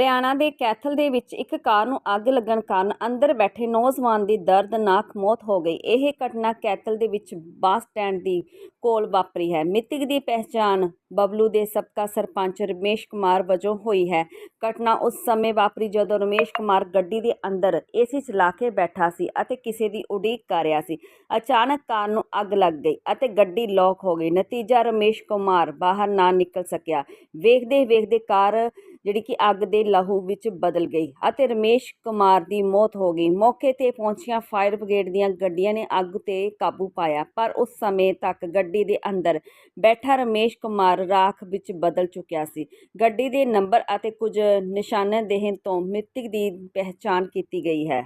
ਹਰਿਆਣਾ ਦੇ ਕੈਥਲ ਦੇ ਵਿੱਚ ਇੱਕ ਕਾਰ ਨੂੰ ਅੱਗ ਲੱਗਣ ਕਾਰਨ ਅੰਦਰ ਬੈਠੇ ਨੌਜਵਾਨ ਦੀ ਦਰਦਨਾਕ ਮੌਤ ਹੋ ਗਈ। ਇਹ ਘਟਨਾ ਕੈਥਲ ਦੇ ਵਿੱਚ ਬੱਸ ਸਟੈਂਡ ਦੀ ਕੋਲ ਵਾਪਰੀ ਹੈ। ਮ੍ਰਿਤਕ ਦੀ ਪਹਿਚਾਣ ਬਬਲੂ ਦੇ ਸਬਕਾ ਸਰਪੰਚ ਰਮੇਸ਼ ਕੁਮਾਰ ਵਜੋਂ ਹੋਈ ਹੈ। ਘਟਨਾ ਉਸ ਸਮੇਂ ਵਾਪਰੀ ਜਦੋਂ ਰਮੇਸ਼ ਕੁਮਾਰ ਗੱਡੀ ਦੇ ਅੰਦਰ ਏਸੀ ਚਲਾ ਕੇ ਬੈਠਾ ਸੀ ਅਤੇ ਕਿਸੇ ਦੀ ਉਡੀਕ ਕਰ ਰਿਹਾ ਸੀ। ਅਚਾਨਕ ਕਾਰ ਨੂੰ ਅੱਗ ਲੱਗ ਗਈ ਅਤੇ ਗੱਡੀ ਲੌਕ ਹੋ ਗਈ। ਨਤੀਜਾ ਰਮੇਸ਼ ਕੁਮਾਰ ਬਾਹਰ ਨਾ ਨਿਕਲ ਸਕਿਆ। ਵੇਖਦੇ ਵੇਖਦੇ ਕਾਰ ਜਿਹੜੀ ਕਿ ਅੱਗ ਦੇ ਲਹੂ ਵਿੱਚ ਬਦਲ ਗਈ ਅਤੇ ਰਮੇਸ਼ ਕੁਮਾਰ ਦੀ ਮੌਤ ਹੋ ਗਈ। ਮੌਕੇ ਤੇ ਪਹੁੰਚੀਆਂ ਫਾਇਰ ਬ੍ਰਿਗੇਡ ਦੀਆਂ ਗੱਡੀਆਂ ਨੇ ਅੱਗ ਤੇ ਕਾਬੂ ਪਾਇਆ, ਪਰ ਉਸ ਸਮੇਂ ਤੱਕ ਗੱਡੀ ਦੇ ਅੰਦਰ ਬੈਠਾ ਰਮੇਸ਼ ਕੁਮਾਰ ਰਾਖ ਵਿੱਚ ਬਦਲ ਚੁੱਕਿਆ ਸੀ। ਗੱਡੀ ਦੇ ਨੰਬਰ ਅਤੇ ਕੁਝ ਨਿਸ਼ਾਨਦੇਹੀ ਤੋਂ ਮ੍ਰਿਤਕ ਦੀ ਪਹਿਚਾਣ ਕੀਤੀ ਗਈ ਹੈ।